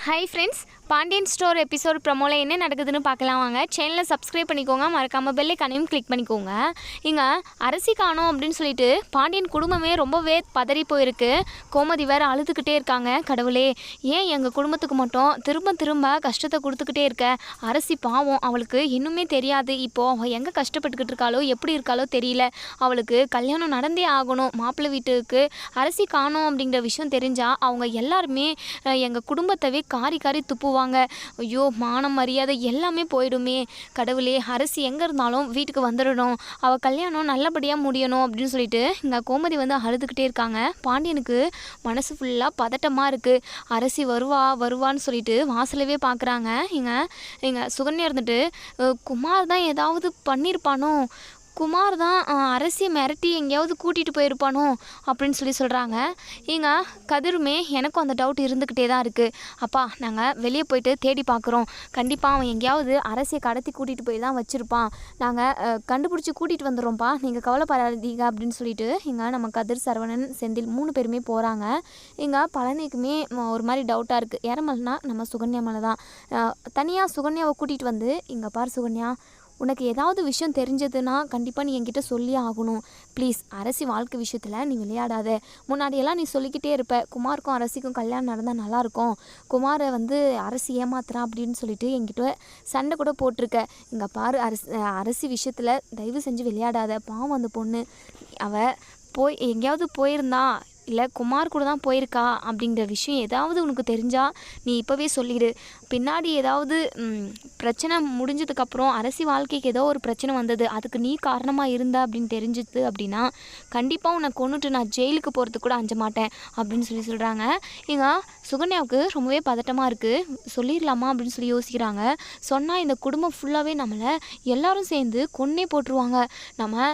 Hi friends Pandian store episode ப்ரமோவில் என்ன நடக்குதுன்னு பார்க்கலாம் வாங்க. சேனலை சப்ஸ்கிரைப் பண்ணிக்கோங்க. மறக்காமல் பெல்லை கனையும் கிளிக் பண்ணிக்கோங்க. இங்கே அரசி காணோம் அப்படின்னு சொல்லிட்டு பாண்டியன் குடும்பமே ரொம்பவே பதறி போயிருக்கு. கோமதி வேற அழுதுகிட்டே இருக்காங்க. கடவுளே ஏன் எங்கள் குடும்பத்துக்கு மட்டும் திரும்ப திரும்ப கஷ்டத்தை கொடுத்துக்கிட்டே இருக்க? அரசி பாவம் அவளுக்கு இன்னுமே தெரியாது. இப்போது அவள் எங்கே கஷ்டப்பட்டுக்கிட்டு இருக்காளோ எப்படி இருக்காளோ தெரியல. அவளுக்கு கல்யாணம் நடந்தே ஆகணும். மாப்பிள்ளை வீட்டுக்கு அரசி காணோம் அப்படிங்கிற விஷயம் தெரிஞ்சால் அவங்க எல்லாருமே எங்கள் குடும்பத்தவே காரி காரி போவாங்க. ஐயோ மானம் மரியாதை எல்லாமே போயிடுமே. கடவுளே அரசி எங்கே இருந்தாலும் வீட்டுக்கு வந்துடணும். அவள் கல்யாணம் நல்லபடியாக முடியணும் அப்படின்னு சொல்லிட்டு இங்கே கோமதி வந்து அழுதுகிட்டே இருக்காங்க. பாண்டியனுக்கு மனசு ஃபுல்லாக பதட்டமாக இருக்குது அரசி வருவா வருவான்னு சொல்லிட்டு வாசலவே பார்க்குறாங்க இங்கே இங்கே சுகன்யா இருந்துட்டு குமார் தான் ஏதாவது பண்ணியிருப்பானோ குமார் தான் அரசியை மிரட்டி எங்கேயாவது கூட்டிகிட்டு போயிருப்பானோ? அப்படின்னு சொல்லி சொல்கிறாங்க இங்கே கதிருமே எனக்கும் அந்த டவுட் இருந்துக்கிட்டே தான் இருக்குது அப்பா நாங்கள் வெளியே போயிட்டு தேடி பார்க்குறோம் கண்டிப்பாக அவன் எங்கேயாவது அரசியை கடத்தி கூட்டிகிட்டு போய் தான் வச்சுருப்பான். நாங்கள் கண்டுபிடிச்சி கூட்டிகிட்டு வந்துடுறோம்ப்பா. நீங்கள் கவலைப்படாதீங்க அப்படின்னு சொல்லிட்டு இங்கே நம்ம கதிர் சரவணன் செந்தில் மூணு பேருமே போகிறாங்க இங்கே பழனிக்குமே ஒரு மாதிரி டவுட்டாக இருக்குது யாரமல்னா நம்ம சுகன்யா மலை தான் தனியாக சுகன்யாவை கூட்டிகிட்டு வந்து இங்கே பார் சுகன்யா உனக்கு ஏதாவது விஷயம் தெரிஞ்சதுன்னா கண்டிப்பாக நீ என்கிட்ட சொல்லி ஆகணும். ப்ளீஸ் அரசி வாழ்க்கை விஷயத்தில் நீ விளையாடாத. முன்னாடியெல்லாம் நீ சொல்லிக்கிட்டே இருப்ப குமாருக்கும் அரசிக்கும் கல்யாணம் நடந்தால் நல்லாயிருக்கும் குமாரை வந்து அரசி ஏமாத்துறான் அப்படின்னு சொல்லிட்டு என்கிட்ட சண்டை கூட போட்டிருக்க. இங்கே பாரு அரசி அரசி விஷயத்தில் தயவு செஞ்சு விளையாடாத. பாவம் அந்த பொண்ணு. அவள் போய் எங்கேயாவது போயிருந்தா இல்லை குமார் கூட தான் போயிருக்கா அப்படிங்கிற விஷயம் ஏதாவது உனக்கு தெரிஞ்சா நீ இப்போவே சொல்லிடு. பின்னாடி ஏதாவது பிரச்சனை முடிஞ்சதுக்கப்புறம் அரசி வாழ்க்கைக்கு ஏதோ ஒரு பிரச்சனை வந்தது. அதுக்கு நீ காரணமாக இருந்த அப்படின்னு தெரிஞ்சுது அப்படின்னா கண்டிப்பாக உன்னை கொண்டுட்டு நான் ஜெயிலுக்கு போகிறதுக்கு கூட அஞ்ச மாட்டேன் அப்படின்னு சொல்லி சொல்கிறாங்க ஏங்க சுகன்யாவுக்கு ரொம்பவே பதட்டமாக இருக்குது சொல்லிடலாமா அப்படின்னு சொல்லி யோசிக்கிறாங்க. சொன்னால் இந்த குடும்பம் ஃபுல்லாகவே நம்மளை எல்லோரும் சேர்ந்து கொன்னே போட்டுருவாங்க. நம்ம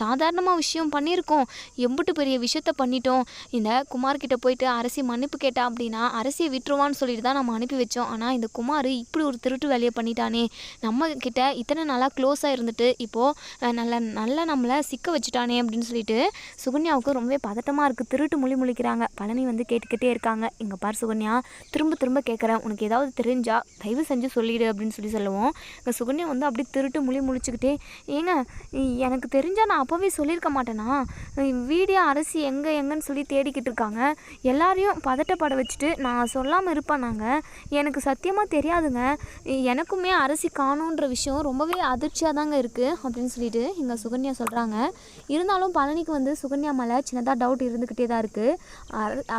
சாதாரணமாக விஷயம் பண்ணியிருக்கோம் எம்பிட்டு பெரிய விஷயத்த பண்ணிட்டோம். இந்த குமார்கிட்ட போயிட்டு அரசி மன்னிப்பு கேட்டா அப்படின்னா அரசியை விட்டுருவான்னு சொல்லிட்டு தான் நம்ம அனுப்பி வச்சோம். ஆனால் இந்த குமார் இப்படி ஒரு திருட்டு வேலையை பண்ணிட்டானே. நம்ம கிட்ட இத்தனை நாளாக க்ளோஸாக இருந்துட்டு இப்போது நல்ல நல்லா நம்மளை சிக்க வச்சுட்டானே அப்படின்னு சொல்லிட்டு சுகன்யாவுக்கு ரொம்பவே பதட்டமாக இருக்குது திருட்டு மொழி முழிக்கிறாங்க பழனி வந்து கேட்டுக்கிட்டே இருக்காங்க. இங்கே பார் சுகன்யா திரும்ப திரும்ப கேட்குறேன் உனக்கு ஏதாவது தெரிஞ்சா தயவு செஞ்சு சொல்லிடு அப்படின்னு சொல்லி சொல்லுவோம். இங்கே சுகன்யா வந்து அப்படி திருட்டு மொழி முழிச்சுக்கிட்டே ஏங்க எனக்கு தெரிஞ்சால் நான் அப்போவே சொல்லியிருக்க மாட்டேனா? வீடியோ அரசி எங்கே எங்கேன்னு சொல்லி தேடிக்கிட்டு இருக்காங்க. எல்லாரையும் பதட்டப்பட வச்சுட்டு நான் சொல்லாமல் இருப்பேனாங்க எனக்கு சத்தியமாக தெரியாதுங்க. எனக்குமே அரசி காணுன்ற விஷயம் ரொம்பவே அதிர்ச்சியாக தாங்க இருக்குது அப்படின்னு சொல்லிட்டு இங்கே சுகன்யா சொல்கிறாங்க இருந்தாலும் பழனிக்கு வந்து சுகன்யா மேலே சின்னதாக டவுட் இருந்துக்கிட்டே தான் இருக்குது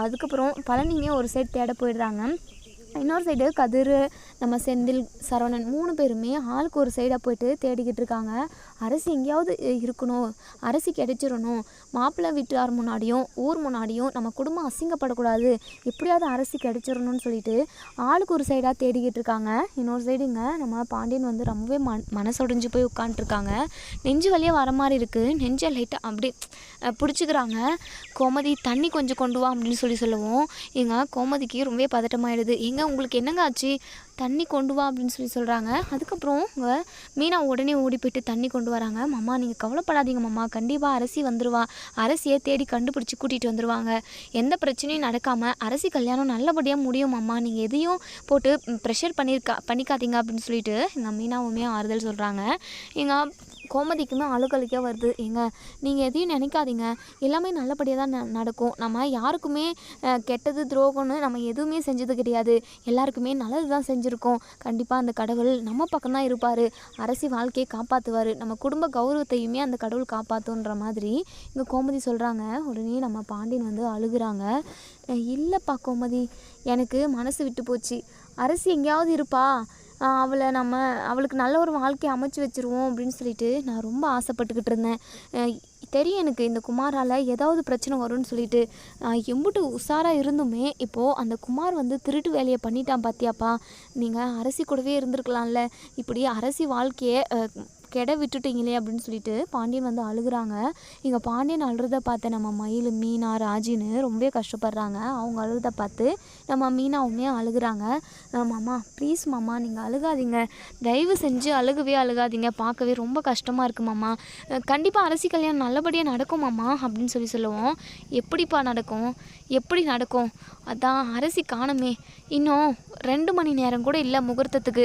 அதுக்கப்புறம் பழனியுமே ஒரு சைடு தேட போயிடுறாங்க. இன்னொரு சைடு கதிர் நம்ம செந்தில் சரவணன் மூணு பேருமே ஆளுக்கு ஒரு சைடாக போயிட்டு தேடிக்கிட்டு இருக்காங்க. அரசி எங்கேயாவது இருக்கணும். அரசு கிடைச்சிடணும். மாப்பிள்ளை வீட்டார் முன்னாடியும் ஊர் முன்னாடியும் நம்ம குடும்பம் அசிங்கப்படக்கூடாது. எப்படியாவது அரசு கிடைச்சிடணும்னு சொல்லிட்டு ஆளுக்கு ஒரு சைடாக தேடிக்கிட்டு இருக்காங்க. இன்னொரு சைடுங்க நம்ம பாண்டியன் வந்து ரொம்பவே மன மனசொடைஞ்சு போய் உட்காந்துருக்காங்க நெஞ்சு வழியாக வர மாதிரி இருக்குது நெஞ்சை லைட்டாக அப்படியே பிடிச்சிக்கிறாங்க. கோமதி தண்ணி கொஞ்சம் கொண்டு வா அப்படின்னு சொல்லி சொல்லுவோம். எங்க கோமதிக்கு ரொம்பவே பதட்டமாயிடுது. எங்க உங்களுக்கு என்னங்க ஆச்சு? தண்ணி கொண்டு வா அப்படின்னு சொல்லி சொல்கிறாங்க அதுக்கப்புறம் உங்க மீனா உடனே ஓடி போயிட்டு தண்ணி கொண்டு வராங்க. மாமா நீங்கள் கவலைப்படாதீங்க மாமா. கண்டிப்பாக அரசி வந்துடுவா அரசியை தேடி கண்டுபிடிச்சி கூட்டிகிட்டு வந்துருவாங்க. எந்த பிரச்சனையும் நடக்காமல் அரசி கல்யாணம் நல்லபடியாக முடியும் மாமா. நீங்கள் எதையும் போட்டு ப்ரெஷர் பண்ணியிருக்கா பண்ணிக்காதீங்க அப்படின்னு சொல்லிட்டு எங்கள் மீனாவுமே ஆறுதல் சொல்கிறாங்க எங்கள் கோமதிக்குமே அழுகழுக்க வருது. ஏங்க நீங்கள் எதையும் நினைக்காதீங்க. எல்லாமே நல்லபடியாக தான் ந- நடக்கும். நம்ம யாருக்குமே கெட்டது துரோகம்னு நம்ம எதுவுமே செஞ்சது கிடையாது. எல்லாருக்குமே நல்லது தான் செஞ்சுருக்கோம். கண்டிப்பாக அந்த கடவுள் நம்ம பக்கம் தான் இருப்பார். அரசி வாழ்க்கையை காப்பாற்றுவார் நம்ம குடும்ப கௌரவத்தையுமே அந்த கடவுள் காப்பாற்றுன்ற மாதிரி இங்கே கோமதி சொல்கிறாங்க உடனே நம்ம பாண்டியன் வந்து அழுகுறாங்க. இல்லைப்பா கோமதி எனக்கு மனசு விட்டு போச்சு. அரசி எங்கேயாவது இருப்பா. அவளை நம்ம அவளுக்கு நல்ல ஒரு வாழ்க்கையை அமைச்சு வச்சிருவோம் அப்படின்னு சொல்லிட்டு நான் ரொம்ப ஆசைப்பட்டுக்கிட்டு இருந்தேன். தெரியும் எனக்கு இந்த குமாரால் ஏதாவது பிரச்சனை வரும்னு சொல்லிட்டு. ஆஹ் எம்புட்டு உஷாராக இருந்துமே இப்போது அந்த குமார் வந்து திருட்டு வேலையை பண்ணிட்டான் பார்த்தியாப்பா நீங்கள் அரசி கூடவே இருந்திருக்கலாம்ல. இப்படி அரசி வாழ்க்கையை கெடை விட்டுட்டீங்களே அப்படின்னு சொல்லிட்டு பாண்டியன் வந்து அழுகுறாங்க. இங்கே பாண்டியன் அழுறத பார்த்து நம்ம மயில் மீனா ராஜின்னு ரொம்பவே கஷ்டப்படுறாங்க. அவங்க அழுகிறத பார்த்து நம்ம மீனாவுமே அழுகுறாங்க. மாமா ப்ளீஸ் மாமா நீங்கள் அழுகாதீங்க. தயவு செஞ்சு அழுகவே அழுகாதீங்க. பார்க்கவே ரொம்ப கஷ்டமாக இருக்குது மாமா. கண்டிப்பாக அரசி கல்யாணம் நல்லபடியாக நடக்கும் மாமா அப்படின்னு சொல்லி சொல்லுவோம். எப்படிப்பா நடக்கும்? எப்படி நடக்கும்? அதான் அரசி காணுமே. இன்னும் ரெண்டு மணி நேரம் கூட இல்லை முகூர்த்தத்துக்கு.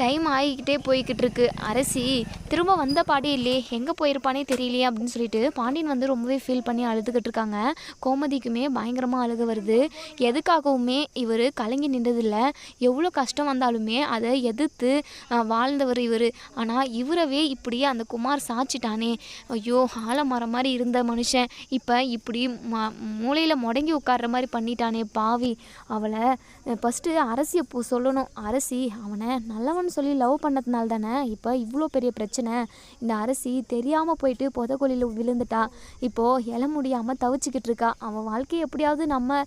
டைம் ஆகிக்கிட்டே போய்கிட்டு இருக்கு. அரசி திரும்ப வந்த பாடே இல்லையே எங்கே போயிருப்பானே தெரியலையே அப்படின்னு சொல்லிட்டு பாண்டியன் வந்து ரொம்பவே ஃபீல் பண்ணி அழுதுகிட்டு இருக்காங்க. கோமதிக்குமே பயங்கரமாக அழுக வருது. எதுக்காகவுமே இவர் கலங்கி நின்றதில்ல. எவ்வளோ கஷ்டம் வந்தாலுமே அதை எதிர்த்து வாழ்ந்தவர் இவர். ஆனால் இவரவே இப்படியே அந்த குமார் சாச்சிட்டானே. ஐயோ ஆலமரம் மாதிரி இருந்த மனுஷன். இப்போ இப்படி ம மூளையில் முடங்கி உட்கார்ற மாதிரி பண்ணிட்டானே பாவி. அவளை ஃபஸ்ட்டு அரசியை சொல்லணும். அரசி அவனை நல்லவன் சொல்லி லவ் பண்ணதுனால தானே இப்போ இவ்வளோ பெரிய பிரச்சனை. இந்த அரசி தெரியாமல் போயிட்டு புதகொலியில் விழுந்துட்டா. இப்போது இல முடியாமல் தவிச்சிக்கிட்டு இருக்கா. அவன் வாழ்க்கையை எப்படியாவது நம்ம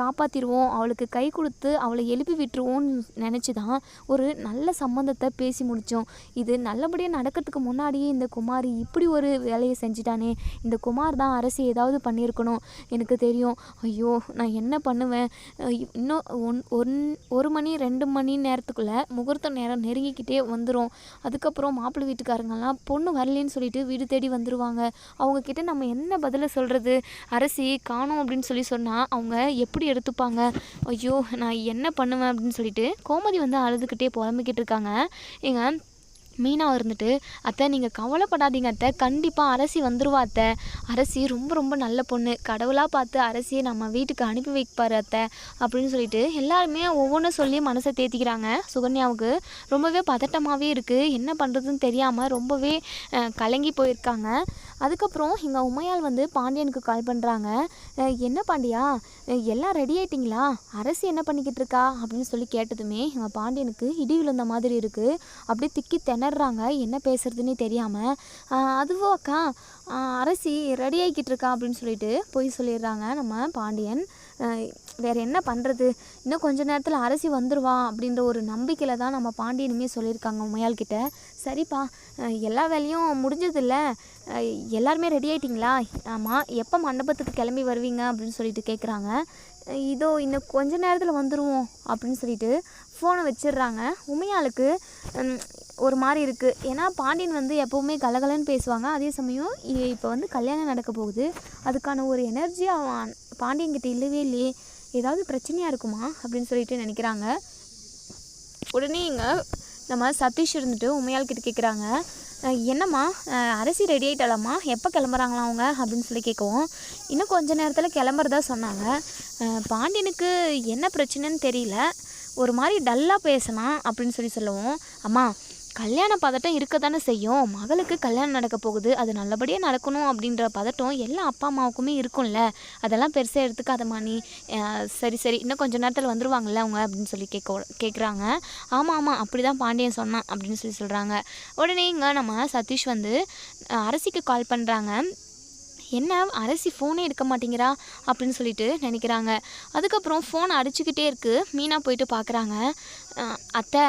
காப்பாற்றிடுவோம் அவளுக்கு கை கொடுத்து அவளை எழுப்பி விட்டுருவோம்னு நினச்சி தான் ஒரு நல்ல சம்மந்தத்தை பேசி முடித்தோம் இது நல்லபடியாக நடக்கிறதுக்கு முன்னாடியே இந்த குமாரி இப்படி ஒரு வேலையை செஞ்சிட்டானே. இந்த குமார் தான் அரசி ஏதாவது பண்ணியிருக்கணும். எனக்கு தெரியும். ஐயோ நான் என்ன பண்ணுவேன்? இன்னும் ஒன் ஒன் ஒரு மணி ரெண்டு மணி நேரத்துக்குள்ளே முகூர்த்த நேரம் நெருங்கிக்கிட்டே வந்துடும் அதுக்கப்புறம் மாப்பிள்ளை வீட்டுக்காரங்கெல்லாம் பொண்ணு வரலன்னு சொல்லிட்டு வீடு தேடி வந்துடுவாங்க அவங்கக்கிட்ட நம்ம என்ன பதிலை சொல்கிறது அரசி காணோம் அப்படின்னு சொல்லி சொன்னால் அவங்க எப்படி எடுத்துப்பாங்க? ஐயோ நான் என்ன பண்ணுவேன் அப்படின்னு சொல்லிட்டு கோமதி வந்து அழுதுகிட்டே புலம்பிக்கிட்டு இருக்காங்க. எங்கள் மீனா இருந்துட்டு அத்தை நீங்கள் கவலைப்படாதீங்க அத்தை. கண்டிப்பாக அரசி வந்துருவா அத்தை. அரசி ரொம்ப ரொம்ப நல்ல பொண்ணு. கடவுளாக பார்த்து அரசியை நம்ம வீட்டுக்கு அனுப்பி வைப்பார் அத்தை அப்படின்னு சொல்லிட்டு எல்லாருமே ஒவ்வொன்றும் சொல்லி மனசை தேத்திக்கிறாங்க. சுகன்யாவுக்கு ரொம்பவே பதட்டமாகவே இருக்குது என்ன பண்ணுறதுன்னு தெரியாமல் ரொம்பவே கலங்கி போயிருக்காங்க. அதுக்கப்புறம் இங்கே உமையால் வந்து பாண்டியனுக்கு கால் பண்ணுறாங்க என்ன பாண்டியா? எல்லாம் ரெடி ஆயிட்டிங்களா? அரசி என்ன பண்ணிக்கிட்டு இருக்கா? அப்படின்னு சொல்லி கேட்டதுமே எங்கள் பாண்டியனுக்கு இடி விழுந்த மாதிரி இருக்குது அப்படியே திக்கி திணறாங்க. என்ன பேசுறதுன்னே தெரியாமல் அதுவோ அக்கா? அரசி ரெடி ஆகிக்கிட்டு இருக்கா? அப்படின்னு சொல்லிட்டு போய் சொல்லிடுறாங்க நம்ம பாண்டியன். வேறு என்ன பண்ணுறது இன்னும் கொஞ்ச நேரத்தில் அரசி வந்துடுவான் அப்படின்ற ஒரு நம்பிக்கையில் தான் நம்ம பாண்டியனுமே சொல்லியிருக்காங்க உமையாள்கிட்ட சரிப்பா எல்லா வேலையும் முடிஞ்சதில்ல. எல்லாருமே ரெடி ஆகிட்டிங்களா ஆமாம் எப்போ மண்டபத்துக்கு கிளம்பி வருவீங்க அப்படின்னு சொல்லிட்டு கேட்குறாங்க இதோ இன்னும் கொஞ்ச நேரத்தில் வந்துடுவோம் அப்படின்னு சொல்லிட்டு ஃபோனை வச்சிடுறாங்க. உமையாளுக்கு ஒரு மாதிரி இருக்குது ஏன்னா பாண்டியன் வந்து எப்போவுமே கலகலன்னு பேசுவாங்க. அதே சமயம் இப்போ வந்து கல்யாணம் நடக்க போகுது. அதுக்கான ஒரு எனர்ஜி அவன் பாண்டியன்கிட்ட இல்லவே இல்லையே. ஏதாவது பிரச்சனையாக இருக்குமா அப்படின்னு சொல்லிட்டு நினைக்கிறாங்க. உடனே இங்கே நம்ம சதீஷ் இருந்துட்டு உமையால் கிட்ட கேட்குறாங்க என்னம்மா அரிசி ரெடி ஆகிட்டாலாம்மா எப்போ கிளம்புறாங்களா அவங்க? அப்படின்னு சொல்லி கேட்கவும் இன்னும் கொஞ்ச நேரத்தில் கிளம்புறதா சொன்னாங்க. பாண்டியனுக்கு என்ன பிரச்சனைன்னு தெரியல. ஒரு மாதிரி டல்லாக பேசினான் அப்படின்னு சொல்லி சொல்லுவோம். அம்மா கல்யாண பதட்டம் இருக்க தானே செய்யும்? மகளுக்கு கல்யாணம் நடக்க போகுது. அது நல்லபடியாக நடக்கணும் அப்படின்ற பதட்டம் எல்லா அப்பா அம்மாவுக்குமே இருக்கும்ல. அதெல்லாம் பெருசாக எடுத்துக்காதம்மா நீ. சரி சரி. இன்னும் கொஞ்ச நேரத்தில் வந்துருவாங்கல்ல அவங்க அப்படின்னு சொல்லி கேட்க கேட்குறாங்க ஆமாம் ஆமாம் அப்படி தான் பாண்டியன் சொன்னான் அப்படின்னு சொல்லி சொல்கிறாங்க உடனே இங்கே நம்ம சதீஷ் வந்து அரசிக்கு கால் பண்ணுறாங்க என்ன? அரசி ஃபோனே எடுக்க மாட்டேங்கிறா? அப்படின்னு சொல்லிட்டு நினைக்கிறாங்க. அதுக்கப்புறம் ஃபோன் அடிச்சுக்கிட்டே இருக்குது மீனா போயிட்டு பார்க்குறாங்க அத்தை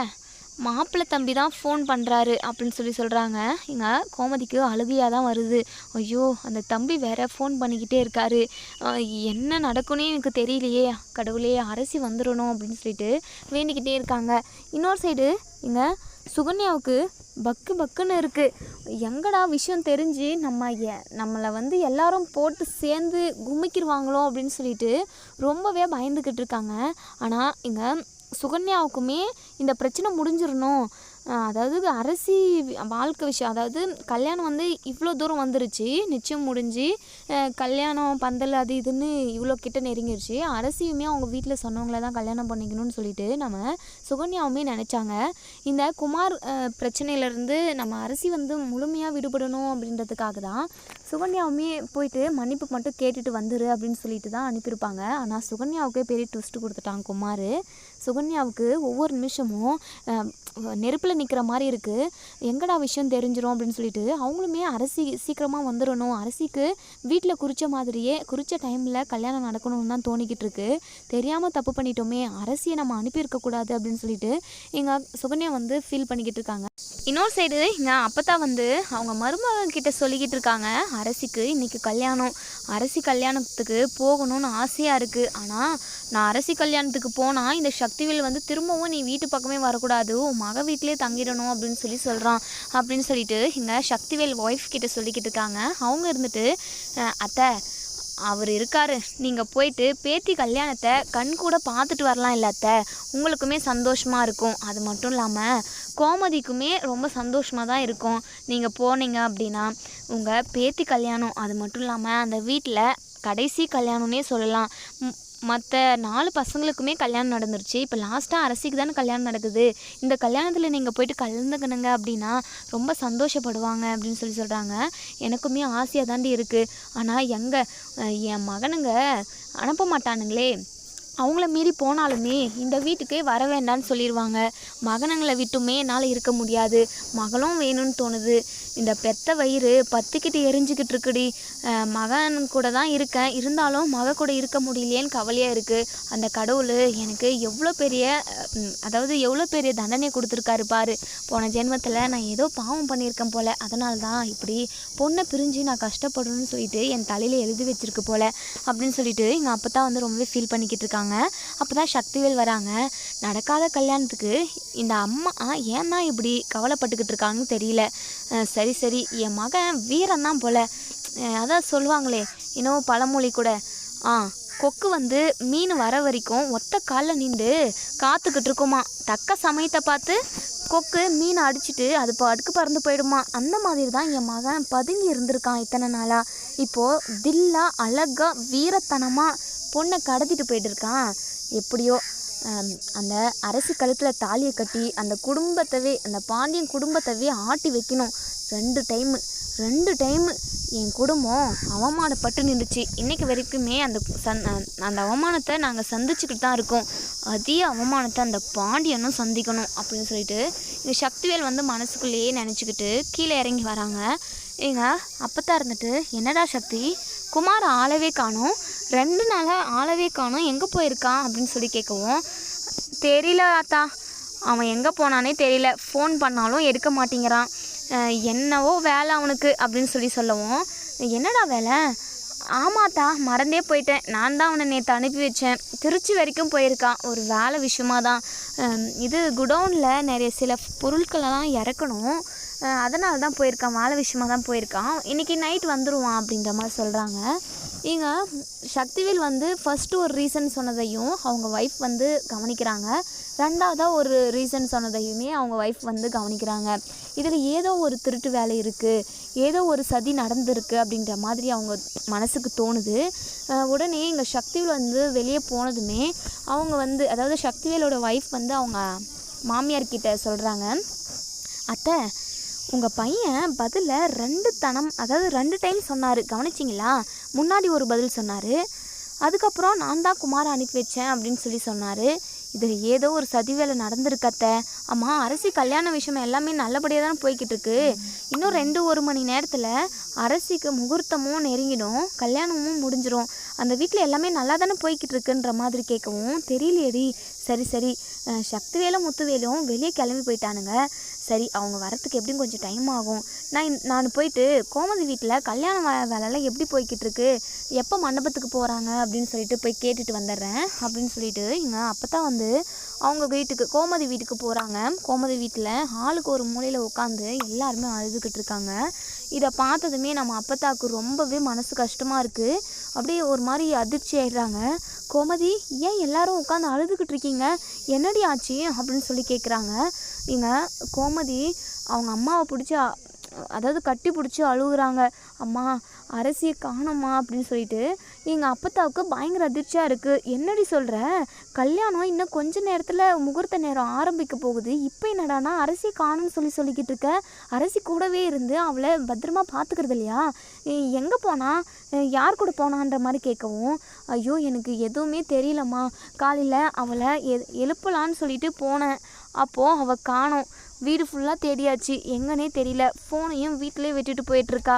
மாப்பிள்ளை தம்பி தான் ஃபோன் பண்ணுறாரு அப்படின்னு சொல்லி சொல்கிறாங்க இங்கே கோமதிக்கு அழுகையாக தான் வருது. ஐயோ அந்த தம்பி வேற ஃபோன் பண்ணிக்கிட்டே இருக்காரு. என்ன நடக்கும்னே எனக்கு தெரியலையே. கடவுளே அரசி வந்துடணும் அப்படின்னு சொல்லிட்டு வேண்டிக்கிட்டே இருக்காங்க. இன்னொரு சைடு இங்கே சுகன்யாவுக்கு பக்கு பக்குன்னு இருக்குது எங்கடா விஷயம் தெரிஞ்சு நம்ம எ நம்மளை வந்து எல்லாரும் போட்டு சேர்ந்து கும்மிக்கிடுவாங்களோ அப்படின்னு சொல்லிட்டு ரொம்பவே பயந்துக்கிட்டு இருக்காங்க. ஆனால் இங்கே சுகன்யாவுக்குமே இந்த பிரச்சனை முடிஞ்சிடணும். அதாவது அரசி வாழ்க்கை விஷயம். அதாவது கல்யாணம் வந்து இவ்வளோ தூரம் வந்துருச்சு. நிச்சயம் முடிஞ்சு கல்யாணம் பந்தல் அது இதுன்னு இவ்வளோ கிட்ட நெருங்கிடுச்சு அரசியுமே அவங்க வீட்டில் சொன்னவங்கள தான் கல்யாணம் பண்ணிக்கணும்னு சொல்லிட்டு நம்ம சுகன்யாவுமே நினச்சாங்க. இந்த குமார் பிரச்சனையிலேருந்து நம்ம அரசி வந்து முழுமையாக விடுபடணும் அப்படின்றதுக்காக தான் சுகன்யாவுமே போயிட்டு மன்னிப்பு மட்டும் கேட்டுட்டு வந்துரு அப்படின்னு சொல்லிட்டு தான் அனுப்பியிருப்பாங்க. ஆனால் சுகன்யாவுக்கே பெரிய ட்விஸ்ட் கொடுத்துட்டாங்க குமார். சுகன்யாவுக்கு ஒவ்வொரு நிமிஷமும் நெருப்பில் நிற்கிற மாதிரி இருக்குது எங்கடா விஷயம் தெரிஞ்சிடும் அப்படின்னு சொல்லிட்டு அவங்களுமே அரசி சீக்கிரமாக வந்துடணும் அரசிக்கு வீட்டில் குறித்த மாதிரியே குறித்த டைமில் கல்யாணம் நடக்கணும்னு தான் தோணிக்கிட்டு இருக்கு. தெரியாமல் தப்பு பண்ணிட்டோமே அரசியை நம்ம அனுப்பியிருக்கக்கூடாது அப்படின்னு சொல்லிட்டு எங்கள் சுகன்யா வந்து ஃபீல் பண்ணிக்கிட்டு இருக்காங்க. இன்னொரு சைடு இங்கே அப்பத்தா வந்து அவங்க மருமகன் கிட்ட சொல்லிக்கிட்டு இருக்காங்க அரசிக்கு இன்னைக்கு கல்யாணம். அரசி கல்யாணத்துக்கு போகணும்னு ஆசையாக இருக்குது ஆனால் நான் அரசி கல்யாணத்துக்கு போனால் இந்த சக்திவேல் வந்து திரும்பவும் நீ வீட்டு பக்கமே வரக்கூடாது. உன் மக வீட்டிலே தங்கிடணும் அப்படின்னு சொல்லி சொல்கிறான் அப்படின்னு சொல்லிட்டு இங்கே சக்திவேல் ஒய்ஃப் கிட்ட சொல்லிக்கிட்டு இருக்காங்க. அவங்க இருந்துட்டு அத்தை அவர் இருக்காரு. நீங்கள் போயிட்டு பேத்தி கல்யாணத்தை கண் கூட பார்த்துட்டு வரலாம் இல்லாத்த அத்தை. உங்களுக்குமே சந்தோஷமாக இருக்கும். அது மட்டும் இல்லாமல் கோமதிக்குமே ரொம்ப சந்தோஷமாக தான் இருக்கும். நீங்கள் போனீங்க அப்படின்னா உங்கள் பேத்தி கல்யாணம் அது மட்டும் இல்லாமல் அந்த வீட்டில் கடைசி கல்யாணம்னே சொல்லலாம். மற்ற நாலு பசங்களுக்குமே கல்யாணம் நடந்துருச்சு. இப்போ லாஸ்ட்டாக அரசிக்கு தானே கல்யாணம் நடக்குது. இந்த கல்யாணத்தில் நீங்கள் போயிட்டு கலந்துக்கணுங்க அப்படின்னா ரொம்ப சந்தோஷப்படுவாங்க அப்படின்னு சொல்லி சொல்கிறாங்க எனக்குமே ஆசையாக தாண்டி இருக்குது ஆனால் எங்கே என் மகனுங்க அனுப்ப மாட்டானுங்களே. அவங்கள மீறி போனாலுமே இந்த வீட்டுக்கே வர வேண்டாம்னு சொல்லிடுவாங்க மகனங்களை விட்டுமே என்னால் இருக்க முடியாது. மகளும் வேணும்னு தோணுது. இந்த பெத்த வயிறு பத்துக்கிட்டு எரிஞ்சுக்கிட்டு இருக்குடி. மகன் கூட தான் இருக்கேன். இருந்தாலும் மக கூட இருக்க முடியலையேன்னு கவலையாக இருக்குது அந்த கடவுள் எனக்கு எவ்வளோ பெரிய அதாவது எவ்வளோ பெரிய தண்டனை கொடுத்துருக்காரு பாரு. போன ஜென்மத்தில் நான் ஏதோ பாவம் பண்ணியிருக்கேன் போல். அதனால தான் இப்படி பொண்ணை பிரிஞ்சு நான் கஷ்டப்படணும்னு சொல்லிட்டு என் தலையில் எழுதி வச்சிருக்கு போல். அப்படின்னு சொல்லிட்டு எங்கள் அப்பத்தா வந்து ரொம்பவே ஃபீல் பண்ணிக்கிட்டு இருக்காங்க. அப்போ தான் சக்திவேல் வராங்க. நடக்காத கல்யாணத்துக்கு இந்த அம்மா ஏன் தான் இப்படி கவலைப்பட்டுக்கிட்டு இருக்காங்கன்னு தெரியல. சரி சரி என் மகன் வீரன் தான் போல். அதான் சொல்லுவாங்களே இன்னும் பழமொழி கூட. ஆ கொக்கு வந்து மீன் வர வரைக்கும் ஒத்த காலில் நின்று காத்துக்கிட்டு இருக்குமா. தக்க சமயத்தை பார்த்து கொக்கு மீனை அடிச்சிட்டு அது பாட்டுக்கு பறந்து போயிடுமா. அந்த மாதிரி தான் என் மகன் பதுங்கி இருந்திருக்கான் இத்தனை நாளாக இப்போது தில்லா அழகா வீரத்தனமாக பொண்ணை கடத்திட்டு போயிட்டு இருக்கான். எப்படியோ அந்த அரசு கழுத்தில் தாலியை கட்டி அந்த குடும்பத்தவே அந்த பாண்டியன் குடும்பத்தவே ஆட்டி வைக்கணும். ரெண்டு டைமு ரெண்டு டைமு என் குடும்பம் அவமானப்பட்டு நின்றுச்சு. இன்னைக்கு வரைக்குமே அந்த சந் அந்த அவமானத்தை நாங்கள் சந்திச்சுக்கிட்டு தான் இருக்கோம். அதே அவமானத்தை அந்த பாண்டியனும் சந்திக்கணும் அப்படின்னு சொல்லிட்டு இந்த சக்திவேல் வந்து மனசுக்குள்ளேயே நினச்சிக்கிட்டு கீழே இறங்கி வராங்க. ஏங்க அப்பத்தான் இருந்துட்டு என்னடா சக்தி? குமார் ஆளவே காணும். ரெண்டு நாளாக ஆளவே காணும். எங்கே போயிருக்கான் அப்படின்னு சொல்லி கேட்கவும் தெரியல ஆத்தா அவன் எங்கே போனானே தெரியல. ஃபோன் பண்ணாலும் எடுக்க மாட்டேங்கிறான். என்னவோ வேலை அவனுக்கு அப்படின்னு சொல்லி சொல்லவும் என்னடா வேலை? ஆமாத்தா மறந்தே போயிட்டேன். நான் தான் அவனை நேற்று அனுப்பி வச்சேன். திருச்சி வரைக்கும் போயிருக்கான் ஒரு வேலை விஷயமாக தான். இது குடவுனில் நிறைய சில பொருட்களெல்லாம் இறக்கணும். அதனால தான் போயிருக்கான். வேலை விஷயமாக தான் போயிருக்கான். இன்றைக்கி நைட் வந்துடுவான் அப்படின்ற மாதிரி சொல்கிறாங்க இங்க சக்திவேல் வந்து ஃபஸ்ட்டு ஒரு ரீசன் சொன்னதையும் அவங்க ஒய்ஃப் வந்து கவனிக்கிறாங்க. ரெண்டாவதாக ஒரு ரீசன் சொன்னதையுமே அவங்க ஒய்ஃப் வந்து கவனிக்கிறாங்க. இதில் ஏதோ ஒரு திருட்டு வேலை இருக்குது ஏதோ ஒரு சதி நடந்திருக்கு அப்படின்ற மாதிரி அவங்க மனசுக்கு தோணுது. உடனே இங்கே சக்திவேல் வந்து வெளியே போனதுமே அவங்க வந்து அதாவது சக்திவேலோட ஒய்ஃப் வந்து அவங்க மாமியார் கிட்ட சொல்கிறாங்க அத்தை உங்கள் பையன் பதிலை ரெண்டு தனம் அதாவது ரெண்டு டைம் சொன்னார். கவனிச்சிங்களா? முன்னாடி ஒரு பதில் சொன்னார். அதுக்கப்புறம் நான் தான் குமாரை அனுப்பி வச்சேன் அப்படின்னு சொல்லி சொன்னார். இதில் ஏதோ ஒரு சதி வேலை நடந்திருக்கத்த அம்மா அரசி கல்யாண விஷயம் எல்லாமே நல்லபடியாக தானே போய்கிட்டு இருக்கு. இன்னும் ரெண்டு ஒரு மணி நேரத்தில் அரசிக்கு முகூர்த்தமும் நெருங்கிடும். கல்யாணமும் முடிஞ்சிடும் அந்த வீட்டில் எல்லாமே நல்லா தானே போய்கிட்டு இருக்குன்ற மாதிரி கேட்கவும் தெரியலையேடி. சரி சரி. சக்திவேலும் முத்துவேலும் வெளியே கிளம்பி போயிட்டானுங்க. சரி அவங்க வரத்துக்கு எப்படியும் கொஞ்சம் டைம் ஆகும். நான் நான் போயிட்டு கோமதி வீட்டில் கல்யாண வே- வேலைலாம் எப்படி போய்கிட்டு இருக்கு எப்போ மண்டபத்துக்கு போகிறாங்க அப்படின்னு சொல்லிட்டு போய் கேட்டுட்டு வந்துடுறேன் அப்படின்னு சொல்லிட்டு இங்கே அப்போ தான் வந்து அவங்க வீட்டுக்கு கோமதி வீட்டுக்கு போகிறாங்க கோமதி வீட்டில் ஆளுக்கு ஒரு மூலையில் உட்காந்து எல்லாருமே அழுதுகிட்டு இருக்காங்க. இதை பார்த்ததுமே நம்ம அப்பத்தாக்கு ரொம்பவே மனசு கஷ்டமாக இருக்குது அப்படியே ஒரு மாதிரி அதிர்ச்சி ஆயிடுறாங்க. கோமதி ஏன் எல்லாரும் உட்காந்து அழுதுகிட்டு இருக்கீங்க? என்னடி ஆச்சு? அப்படின்னு சொல்லி கேட்குறாங்க நீங்கள் கோமதி அவங்க அம்மாவை பிடிச்சி அதாவது கட்டி பிடிச்சி அழுகுறாங்க. அம்மா அரசியை காணோம்மா அப்படின்னு சொல்லிட்டு எங்கள் அப்பத்தாவுக்கு பயங்கர அதிர்ச்சியாக இருக்குது என்னடி சொல்கிற கல்யாணம் இன்னும் கொஞ்ச நேரத்தில் முகூர்த்த நேரம் ஆரம்பிக்க போகுது. இப்போ என்னடானா அரசியை காணும்னு சொல்லி சொல்லிக்கிட்டு இருக்க. அரசி கூடவே இருந்து அவளை பத்திரமா பார்த்துக்கிறது இல்லையா? எங்கே போனால் யார் கூட போனான்ற மாதிரி கேட்கவும். ஐயோ எனக்கு எதுவுமே தெரியலம்மா. காலையில் அவளை எ எழுப்பலான்னு சொல்லிட்டு போனேன். அப்போது அவள் காணோம். வீடு ஃபுல்லாக தேடியாச்சு. எங்கன்னே தெரியல. ஃபோனையும் வீட்டிலே விட்டுட்டு போயிட்டுருக்கா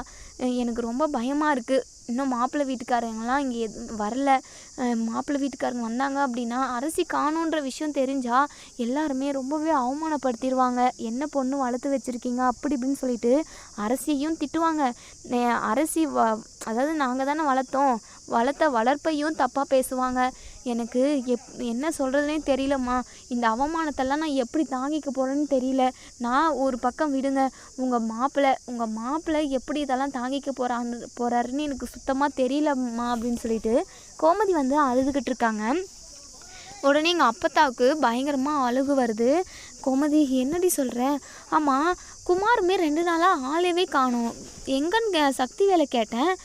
எனக்கு ரொம்ப பயமாக இருக்குது இன்னும் மாப்பிள்ளை வீட்டுக்காரங்களாம் இங்கே எது வரல. மாப்பிள்ளை வீட்டுக்காரங்க வந்தாங்க அப்படின்னா அரசி காணுன்ற விஷயம் தெரிஞ்சால் எல்லாருமே ரொம்பவே அவமானப்படுத்திடுவாங்க என்ன பொண்ணு வளர்த்து வச்சுருக்கீங்க? அப்படி இப்படின்னு சொல்லிட்டு அரசியையும் திட்டுவாங்க. அரசி வ அதாவது நாங்கள் தானே வளர்த்தோம். வளர்த்த வளர்ப்பையும் தப்பாக பேசுவாங்க. எனக்கு எப் என்ன சொல்கிறதுனே தெரியலம்மா. இந்த அவமானத்தெல்லாம் நான் எப்படி தாங்கிக்க போகிறேன்னு தெரியல. நான் ஒரு பக்கம் விடுங்க. உங்கள் மாப்பிள்ளை உங்கள் மாப்பிள்ளை எப்படி இதெல்லாம் தாங்கிக்க போகிறான்னு போகிறாருன்னு எனக்கு சுத்தமாக தெரியலம்மா அப்படின்னு சொல்லிட்டு கோமதி வந்து அழுதுகிட்டு இருக்காங்க. உடனே எங்கள் அப்பத்தாவுக்கு பயங்கரமாக அழுகு வருது. கோமதி என்னடி சொல்கிற ஆமாம் குமாருமே ரெண்டு நாளாக ஆளவே காணோம். எங்கன்னு கே- சக்தி வேலை கேட்டேன்.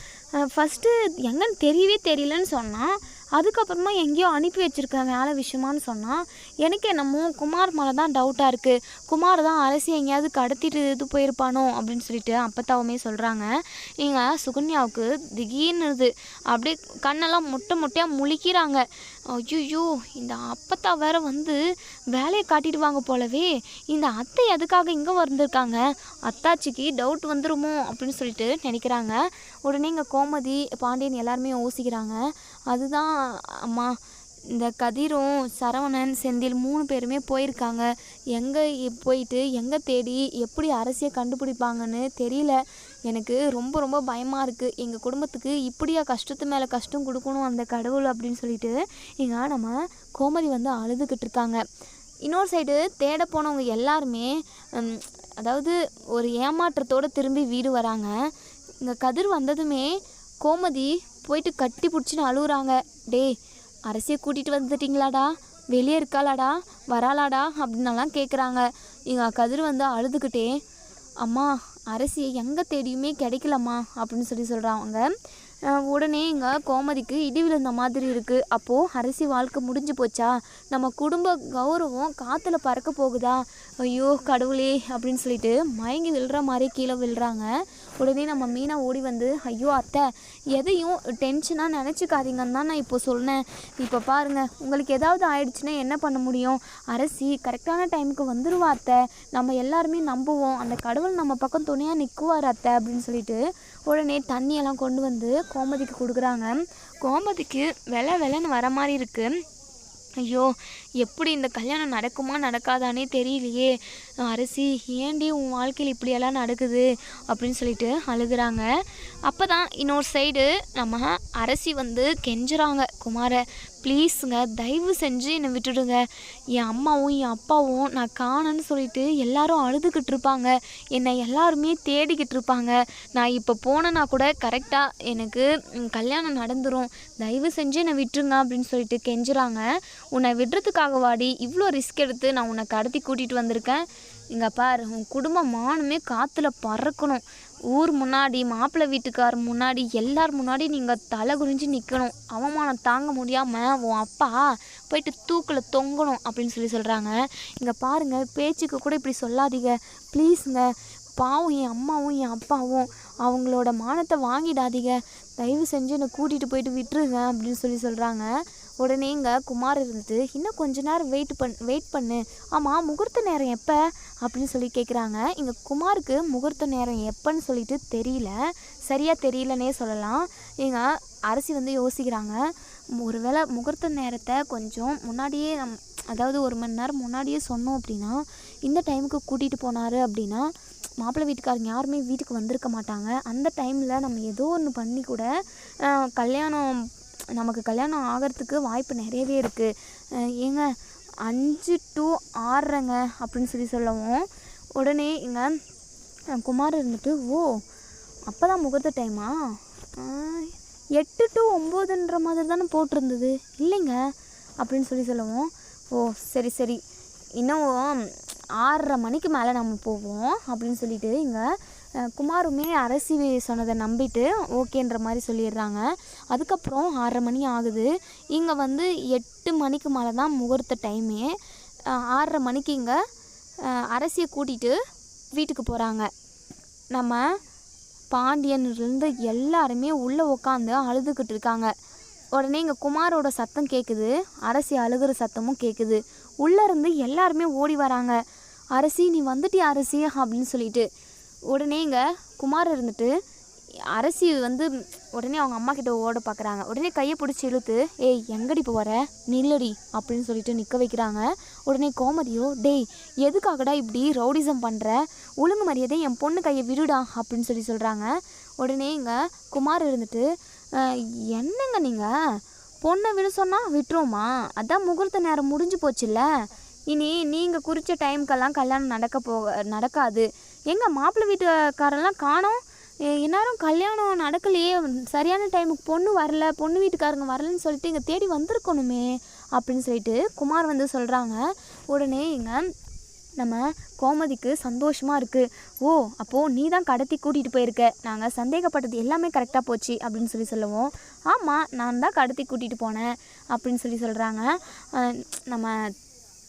ஃபஸ்ட்டு எங்கன்னு தெரியவே தெரியலன்னு சொன்னான். அதுக்கப்புறமா எங்கேயோ அனுப்பி வச்சுருக்கேன் வேலை விஷயமான்னு சொன்னான். எனக்கு என்னமோ குமார் மேலே தான் டவுட்டாக இருக்குது குமார் தான் அரசி எங்கேயாவது கடத்திட்டு இது போயிருப்பானோ அப்படின்னு சொல்லிட்டு அப்பத்தாவுமே சொல்கிறாங்க நீங்கள் சுகன்யாவுக்கு திடீர்னுது அப்படியே கண்ணெல்லாம் முட்டை முட்டையாக முழிக்கிறாங்க. ஐயோ இந்த அப்பத்தா வேற வந்து வேலையை காட்டிடுவாங்க போலவே. இந்த அத்தை எதுக்காக இங்கே வந்திருக்காங்க? அத்தாச்சிக்கு டவுட் வந்துருமோ அப்படின்னு சொல்லிட்டு நினைக்கிறாங்க. உடனே இங்கே கோமதி பாண்டியன் எல்லாருமே யோசிக்கிறாங்க. அதுதான் அம்மா இந்த கதிரும் சரவணன் செந்தில் மூணு பேருமே போயிருக்காங்க. எங்கே போயிட்டு எங்கே தேடி எப்படி அரசியை கண்டுபிடிப்பாங்கன்னு தெரியல. எனக்கு ரொம்ப ரொம்ப பயமாக இருக்குது எங்கள் குடும்பத்துக்கு இப்படியா கஷ்டத்து மேலே கஷ்டம் கொடுக்கணும் அந்த கடவுள் அப்படின்னு சொல்லிட்டு இங்கே நம்ம கோமதி வந்து அழுதுகிட்டு இருக்காங்க. இன்னொரு சைடு தேட போனவங்க எல்லாருமே அதாவது ஒரு ஏமாற்றத்தோடு திரும்பி வீடு வராங்க. இங்கே கதிர் வந்ததுமே கோமதி போயிட்டு கட்டி பிடிச்சின்னு அழுகுறாங்க டேய் அரசியை கூட்டிகிட்டு வந்துட்டிங்களாடா? வெளியே இருக்காளாடா? வராளாடா? அப்படின்னலாம் கேட்குறாங்க எங்கள் கதிர் வந்து அழுதுகிட்டே அம்மா அரிசியை எங்கே தேடியுமே கிடைக்கலம்மா அப்படின்னு சொல்லி சொல்கிறாங்க உடனே இங்கே கோமதிக்கு இடி விழுந்த மாதிரி இருக்குது அப்போது அரசி வாழ்க்கை முடிஞ்சு போச்சா? நம்ம குடும்ப கௌரவம் காற்றுல பறக்க போகுதா? ஐயோ கடவுளே அப்படின்னு சொல்லிட்டு மயங்கி விழுற மாதிரி கீழே விழுறாங்க. உடனே நம்ம மீனா ஓடி வந்து ஐயோ அத்தை எதையும் டென்ஷனாக நினச்சிக்காதீங்கன்னு தான் நான் இப்போ சொன்னேன். இப்போ பாருங்கள் உங்களுக்கு ஏதாவது ஆயிடுச்சுன்னா என்ன பண்ண முடியும்? அரசி கரெக்டான டைமுக்கு வந்துருவா அத்தை. நம்ம எல்லாருமே நம்புவோம். அந்த கடவுள் நம்ம பக்கம் துணையாக நிற்குவார் அத்தை அப்படின்னு சொல்லிட்டு உடனே தண்ணியெல்லாம் கொண்டு வந்து கோமதிக்கு கொடுக்குறாங்க. கோமதிக்கு வெலை வெலைன்னு வர மாதிரி இருக்குது ஐயோ எப்படி இந்த கல்யாணம் நடக்குமா நடக்காதானே தெரியலையே. அரசி ஏண்டி உன் வாழ்க்கையில் இப்படியெல்லாம் நடக்குது? அப்படின்னு சொல்லிட்டு அழுகுறாங்க. அப்போ தான் இன்னொரு சைடு நம்ம அரசி வந்து கெஞ்சுறாங்க குமாரை. ப்ளீஸுங்க தயவு செஞ்சு என்னை விட்டுடுங்க. என் அம்மாவும் என் அப்பாவும் நான் காணன்னு சொல்லிட்டு எல்லாரும் அழுதுகிட்டு இருப்பாங்க. என்னை எல்லாருமே தேடிக்கிட்டு இருப்பாங்க. நான் இப்போ போனேன்னா கூட கரெக்டாக எனக்கு கல்யாணம் நடந்துரும். தயவு செஞ்சு என்னை விட்டுருங்க அப்படின்னு சொல்லிட்டு கெஞ்சுறாங்க. உன்னை விடுறதுக்காக வாடி இவ்வளோ ரிஸ்க் எடுத்து நான் உன்னை கடத்தி கூட்டிகிட்டு வந்திருக்கேன். இங்கே பாரு உன் குடும்ப மானமே காற்றுல பறக்கணும். ஊர் முன்னாடி மாப்பிள்ளை வீட்டுக்கார் முன்னாடி எல்லார் முன்னாடி நீங்கள் தலை குறிஞ்சு நிற்கணும் அவமானம் தாங்க முடியாமல் உன் அப்பா போயிட்டு தூக்கில் தொங்கணும் அப்படின்னு சொல்லி சொல்கிறாங்க இங்கே பாருங்கள் பேச்சுக்கு கூட இப்படி சொல்லாதீங்க. ப்ளீஸுங்க பாவம் என் அம்மாவும் என் அப்பாவும் அவங்களோட மானத்தை வாங்கிடாதீங்க. தயவு செஞ்சு என்னை கூட்டிகிட்டு போயிட்டு விட்டுருங்க அப்படின்னு சொல்லி சொல்கிறாங்க உடனே இங்கே குமார் இருந்து இன்னும் கொஞ்ச நேரம் வெயிட் பண் வெயிட் பண்ணு. ஆமாம் முகூர்த்த நேரம் எப்போ? அப்படின்னு சொல்லி கேட்குறாங்க இங்கே குமாருக்கு முகூர்த்த நேரம் எப்போன்னு சொல்லிட்டு தெரியல. சரியாக தெரியலனே சொல்லலாம். இங்க அரசி வந்து யோசிக்கிறாங்க. ஒருவேளை முகூர்த்த நேரத்தை கொஞ்சம் முன்னாடியே நம் அதாவது ஒரு மணி நேரம் முன்னாடியே சொன்னோம் அப்படின்னா இந்த டைமுக்கு கூட்டிகிட்டு போனார் அப்படின்னா மாப்பிள்ளை வீட்டுக்காரங்க யாருமே வீட்டுக்கு வந்திருக்க மாட்டாங்க. அந்த டைமில் நம்ம ஏதோ ஒன்று பண்ணி கூட கல்யாணம் நமக்கு கல்யாணம் ஆகிறதுக்கு வாய்ப்பு நிறையவே இருக்குது ஏங்க அஞ்சு டு ஆறுறங்க அப்படின்னு சொல்லி சொல்லவும் உடனே இங்கே குமார் இருந்துட்டு ஓ அப்போ தான் முகூர்த்த டைமா எட்டு டு ஒம்போதுன்ற மாதிரி தானே போட்டிருந்தது. இல்லைங்க அப்படின்னு சொல்லி சொல்லவும் ஓ சரி சரி. இன்னும் ஆறரை மணிக்கு மேலே நம்ம போவோம் அப்படின்னு சொல்லிட்டு இங்கே குமாருமே அரசி சொன்னதை நம்பிட்டு ஓகேன்ற மாதிரி சொல்லிடுறாங்க. அதுக்கப்புறம் ஆறரை மணி ஆகுது. இங்கே வந்து எட்டு மணிக்கு மேலே தான் முகூர்த்த டைமே ஆறரை மணிக்கு இங்கே அரசியை கூட்டிகிட்டு வீட்டுக்கு போகிறாங்க நம்ம பாண்டியன்லேருந்து எல்லாருமே உள்ளே உட்காந்து அழுதுகிட்டு இருக்காங்க. உடனே இங்கே குமாரோட சத்தம் கேட்குது அரசி அழுகிற சத்தமும் கேட்குது உள்ளேருந்து எல்லாருமே ஓடி வராங்க. அரசி நீ வந்துட்டியா அரசி? அப்படின்னு சொல்லிட்டு. உடனே இங்கே குமார் இருந்துட்டு அரசி வந்து உடனே அவங்க அம்மா கிட்ட ஓட பார்க்குறாங்க உடனே கையை பிடிச்சி இழுத்து ஏய் எங்கடி போகிற நில்லடி அப்படின்னு சொல்லிட்டு நிற்க வைக்கிறாங்க. உடனே கோமதியோ டேய் எதுக்காகடா இப்படி ரவுடிசம் பண்ணுற ஒழுங்கு மரியாதை என் பொண்ணு கையை விடுடா அப்படின்னு சொல்லி சொல்கிறாங்க உடனே இங்கே குமார் இருந்துட்டு என்னங்க நீங்கள் பொண்ணை விட சொன்னால் விட்டுருவோமா? அதான் முகூர்த்த நேரம் முடிஞ்சு போச்சுல்ல. இனி நீங்கள் குறித்த டைமுக்கெல்லாம் கல்யாணம் நடக்க போக நடக்காது. எங்கள் மாப்பிள்ளை வீட்டுக்காரெல்லாம் காணோம். எ- கல்யாணம் நடக்கலையே. சரியான டைமுக்கு பொண்ணு வரல பொண்ணு வீட்டுக்காரங்க வரலன்னு சொல்லிட்டு இங்கே தேடி வந்திருக்கணுமே அப்படின்னு சொல்லிட்டு குமார் வந்து சொல்கிறாங்க உடனே இங்கே நம்ம கோமதிக்கு சந்தோஷமாக இருக்குது ஓ அப்போது நீ தான் கடத்தி கூட்டிகிட்டு போயிருக்க. நாங்கள் சந்தேகப்பட்டது எல்லாமே கரெக்டாக போச்சு அப்படின்னு சொல்லி சொல்லுவோம். ஆமாம் நான் தான் கடத்தி கூட்டிகிட்டு போனேன் அப்படின்னு சொல்லி சொல்கிறாங்க நம்ம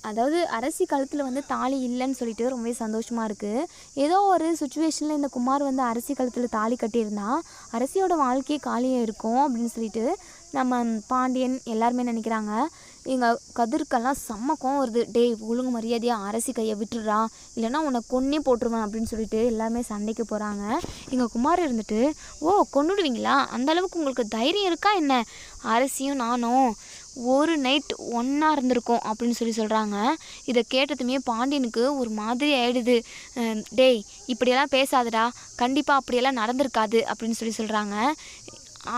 அதாவது அரசி கழுத்தில் வந்து தாலி இல்லைன்னு சொல்லிட்டு ரொம்பவே சந்தோஷமாக இருக்குது ஏதோ ஒரு சுச்சுவேஷனில் இந்த குமார் வந்து அரசி கழுத்தில் தாலி கட்டியிருந்தா அரசியோட வாழ்க்கையே காலியாக இருக்கும் அப்படின்னு சொல்லிட்டு நம்ம பாண்டியன் எல்லாருமே நினைக்கிறாங்க. எங்கள் கதிர்க்கெல்லாம் செம்ம கோவம் வருது. டேய் ஒழுங்கு மரியாதையாக அரசி கையை விட்டுடுறா. இல்லைன்னா உன்னை கொன்னே போட்டுருவேன் அப்படின்னு சொல்லிட்டு எல்லாருமே சண்டைக்கு போகிறாங்க எங்கள் குமார் இருந்துட்டு ஓ கொண்டுடுவீங்களா அந்தளவுக்கு உங்களுக்கு தைரியம் இருக்கா என்ன? அரசியும் நானும். ஒரு நைட் ஒன்றா இருந்திருக்கோம் அப்படின்னு சொல்லி சொல்கிறாங்க இதை கேட்டதுமே பாண்டியனுக்கு ஒரு மாதிரி ஆயிடுது. டேய் இப்படியெல்லாம் பேசாதடா. கண்டிப்பாக அப்படியெல்லாம் நடந்திருக்காது அப்படின்னு சொல்லி சொல்கிறாங்க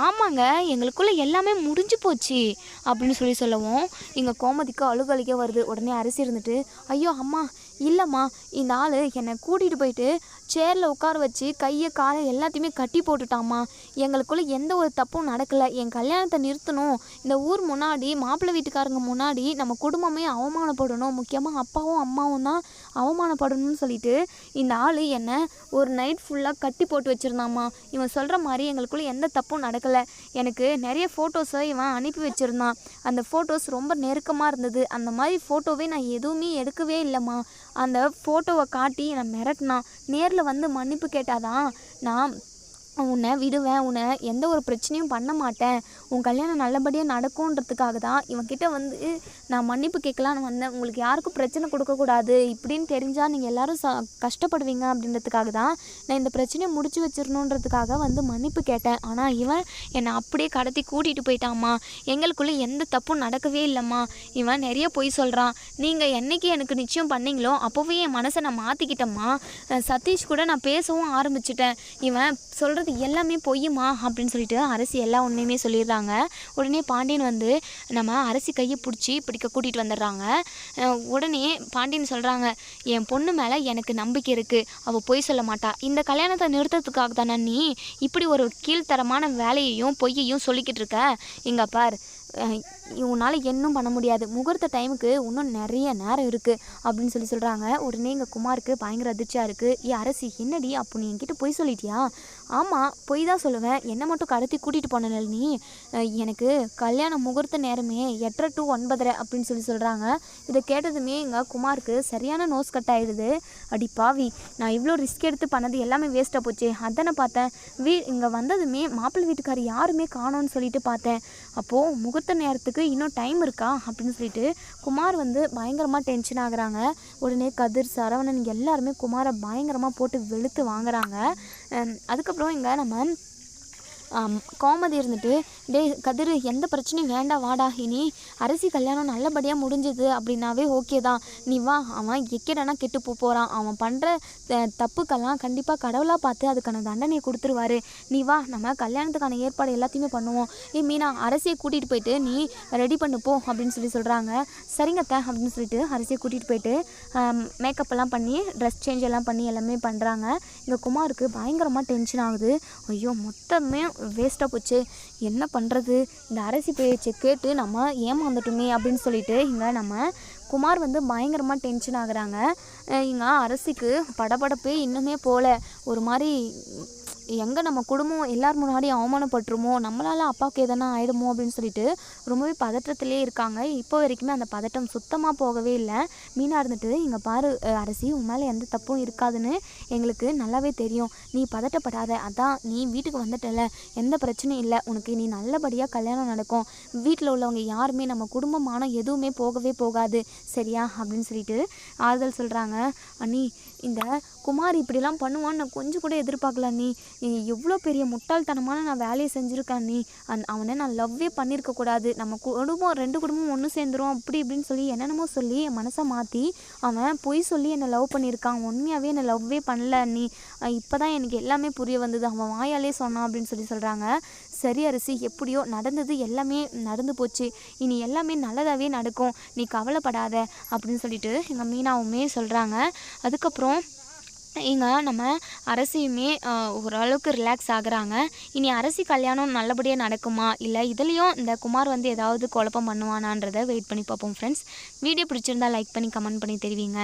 ஆமாங்க எங்களுக்குள்ளே எல்லாமே முடிஞ்சு போச்சு அப்படின்னு சொல்லி சொல்லவும் எங்கள் கோமதிக்கு அழுகழுக வருது. உடனே அரிசி இருந்துட்டு ஐயோ அம்மா இல்லைம்மா இந்த ஆள் என்னை கூட்டிகிட்டு போயிட்டு சேரில் உட்கார வச்சு கையை காலை எல்லாத்தையுமே கட்டி போட்டுட்டாம்மா. எங்களுக்குள்ளே எந்த ஒரு தப்பும் நடக்கலை. என் கல்யாணத்தை நிறுத்தணும். இந்த ஊர் முன்னாடி மாப்பிள்ளை வீட்டுக்காரங்க முன்னாடி நம்ம குடும்பமே அவமானப்படணும். முக்கியமாக அப்பாவும் அம்மாவும் தான் அவமானப்படணும்னு சொல்லிட்டு இந்த ஆள் என்னை ஒரு நைட் ஃபுல்லாக கட்டி போட்டு வச்சுருந்தாம்மா. இவன் சொல்கிற மாதிரி எங்களுக்குள்ளே எந்த தப்பும் நடக்கலை. எனக்கு நிறைய ஃபோட்டோஸை இவன் அனுப்பி வச்சுருந்தான். அந்த ஃபோட்டோஸ் ரொம்ப நெருக்கமாக இருந்தது. அந்த மாதிரி ஃபோட்டோவே நான் எதுவுமே எடுக்கவே இல்லைம்மா. அந்த ஃபோட்டோவை காட்டி நான் மிரட்டினான். நேரில் வந்து மன்னிப்பு கேட்டாதான் நான் உன்னை விடுவேன் உன்னை எந்த ஒரு பிரச்சனையும் பண்ண மாட்டேன். உன் கல்யாணம் நல்லபடியாக நடக்கும்ன்றதுக்காக தான் இவன்கிட்ட வந்து நான் மன்னிப்பு கேட்கலான்னு வந்தேன். உங்களுக்கு யாருக்கும் பிரச்சனை கொடுக்கக்கூடாது இப்படின்னு தெரிஞ்சால் நீங்கள் எல்லோரும் ச கஷ்டப்படுவீங்க அப்படின்றதுக்காக தான் நான் இந்த பிரச்சனையை முடிச்சு வச்சிடணுன்றதுக்காக வந்து மன்னிப்பு கேட்டேன். ஆனால் இவன் என்னை அப்படியே கடத்தி கூட்டிகிட்டு போயிட்டாம்மா. எங்களுக்குள்ளே எந்த தப்பும் நடக்கவே இல்லைம்மா. இவன் நிறைய பொய் சொல்கிறான் நீங்கள் என்னைக்கு எனக்கு நிச்சயம் பண்ணீங்களோ அப்போவே என் மனசை நான் மாற்றிக்கிட்டேம்மா சதீஷ் கூட நான் பேசவும் ஆரம்பிச்சிட்டேன். இவன் சொல்கிறது எல்லாமே பொய்யுமா அப்படின்னு சொல்லிட்டு அரசி எல்லா உண்மையுமே சொல்லிடுறாங்க. உடனே பாண்டியன் வந்து நம்ம அரசி கையை பிடிச்சி பிடிக்க கூட்டிகிட்டு வந்துடுறாங்க. உடனே பாண்டியன் சொல்கிறாங்க என் பொண்ணு மேலே எனக்கு நம்பிக்கை இருக்குது அவள் பொய் சொல்ல மாட்டா. இந்த கல்யாணத்தை நிறுத்தத்துக்காக தானே நீ இப்படி ஒரு கீழ்த்தரமான வேலையையும் பொய்யையும் சொல்லிக்கிட்டு இருக்க. இங்கே பார். உன்னால் இன்னும் பண்ண முடியாது. முகூர்த்த டைமுக்கு இன்னும் நிறைய நேரம் இருக்குது அப்படின்னு சொல்லி சொல்கிறாங்க உடனே எங்கள் குமாருக்கு பயங்கர அதிர்ச்சியாக இருக்குது ஏ அரசி என்னடி? அப்போ நீ என்கிட்ட பொய் சொல்லிட்டியா? ஆமாம் பொய் தான் சொல்லுவேன். என்னை மட்டும் கடத்தி கூட்டிகிட்டு போனல நீ எனக்கு கல்யாண முகூர்த்த நேரமே எட்டரை டு ஒன்பதரை அப்படின்னு சொல்லி சொல்கிறாங்க இதை கேட்டதுமே எங்கள் குமாருக்கு சரியான நோஸ் கட் ஆயிடுது. அடி பாவி நான் இவ்வளோ ரிஸ்க் எடுத்து பண்ணது எல்லாமே வேஸ்ட்டாக போச்சு. அதானே பார்த்தேன். வீ இங்கே வந்ததுமே மாப்பிள்ளை வீட்டுக்கார் யாருமே காணோன்னு சொல்லிட்டு பார்த்தேன். அப்போது முகூர்த்த நேரத்துக்கு இன்னும் டைம் இருக்கா அப்படின்னு சொல்லிட்டு குமார் வந்து பயங்கரமாக டென்ஷன் ஆகுறாங்க. உடனே கதிர் சரவணன் எல்லாருமே குமாரை பயங்கரமாக போட்டு வெளுத்து வாங்குறாங்க. அதுக்கப்புறம் இங்கே நம்ம கோமதி இருந்துட்டு டேய் கதிர் எந்த பிரச்சனையும் வேண்டாம் வாடா இனி அரிசி கல்யாணம் நல்லபடியாக முடிஞ்சது அப்படின்னாவே ஓகே தான் நீ வா அவன் எக்கேடனா கெட்டு போ போகிறான் அவன் பண்ணுற தப்புக்கெல்லாம் கண்டிப்பாக கடவுளாக பார்த்து அதுக்கான தண்டனையை கொடுத்துருவாரு. நீ வா நம்ம கல்யாணத்துக்கான ஏற்பாடு எல்லாத்தையுமே பண்ணுவோம். ஏ மீனா அரசியை கூட்டிகிட்டு போயிட்டு நீ ரெடி பண்ணு போ அப்படின்னு சொல்லி சொல்கிறாங்க சரிங்க அத்தை அப்படின்னு சொல்லிட்டு அரசியை கூட்டிகிட்டு போயிட்டு மேக்கப் எல்லாம் பண்ணி ட்ரெஸ் சேஞ்ச் எல்லாம் பண்ணி எல்லாமே பண்ணுறாங்க இங்கே குமாருக்கு பயங்கரமாக டென்ஷன் ஆகுது. ஐயோ மொத்தமே வேஸ்ட்டாக போச்சு. என்ன பண்ணுறது இந்த அரசி பேச்சை கேட்டு நம்ம ஏமாந்துட்டோமே அப்படின்னு சொல்லிட்டு இங்கே நம்ம குமார் வந்து பயங்கரமாக டென்ஷன் ஆகுறாங்க. இங்கே அரசிக்கு படபடப்பே இன்னுமே போகல ஒரு மாதிரி எங்கே நம்ம குடும்பம் எல்லார் முன்னாடியும் அவமானப்பட்டுருமோ நம்மளால் அப்பாவுக்கு எதனா ஆயிடுமோ அப்படின்னு சொல்லிட்டு ரொம்பவே பதற்றத்திலே இருக்காங்க. இப்போ வரைக்குமே அந்த பதட்டம் சுத்தமாக போகவே இல்லை. மீனாக இருந்துட்டு இங்கே பாரு அரசி உன் மேலே எந்த தப்பும் இருக்காதுன்னு எங்களுக்கு நல்லாவே தெரியும். நீ பதட்டப்படாத. அதான் நீ வீட்டுக்கு வந்துட்டல. எந்த பிரச்சனையும் இல்லை. உனக்கு நீ நல்லபடியாக கல்யாணம் நடக்கும். வீட்டில் உள்ளவங்க யாருமே நம்ம குடும்பமான எதுவுமே போகவே போகாது. சரியா? அப்படின்னு சொல்லிட்டு ஆறுதல் சொல்கிறாங்க அண்ணி இந்த குமார் இப்படிலாம் பண்ணுவான்னு நான் கொஞ்சம் கூட எதிர்பார்க்கல நீ எவ்வளோ பெரிய முட்டாள்தனமான நான் வேலையை செஞ்சுருக்கேன் நீ. அந் அவனை நான் லவ்வே பண்ணியிருக்கக்கூடாது நம்ம குடும்பம் ரெண்டு குடும்பம் ஒன்று சேர்ந்துரும் அப்படி இப்படின்னு சொல்லி என்னென்னமோ சொல்லி என் மனசை மாற்றி அவன் பொய் சொல்லி என்னை லவ் பண்ணியிருக்கான். உண்மையாகவே என்னை லவ்வே பண்ணல நீ. இப்போ தான் எனக்கு எல்லாமே புரிய வந்தது. அவன் வாயாலே சொன்னான் அப்படின்னு சொல்லி சொல்கிறாங்க சரி அரிசி எப்படியோ நடந்தது எல்லாமே நடந்து போச்சு. இனி எல்லாமே நல்லதாகவே நடக்கும். நீ கவலைப்படாத அப்படின்னு சொல்லிட்டு எங்கள் மீனாவுமே சொல்கிறாங்க அதுக்கப்புறம் இங்கே நம்ம அரசியுமே ஓரளவுக்கு ரிலாக்ஸ் ஆகுறாங்க. இனி அரசி கல்யாணம் நல்லபடியாக நடக்குமா? இல்லை இதுலேயும் இந்த குமார் வந்து ஏதாவது குழப்பம் பண்ணுவானான்றதை வெயிட் பண்ணி பார்ப்போம் ஃப்ரெண்ட்ஸ் வீடியோ பிடிச்சிருந்தா லைக் பண்ணி கமெண்ட் பண்ணி தெரிவிங்க.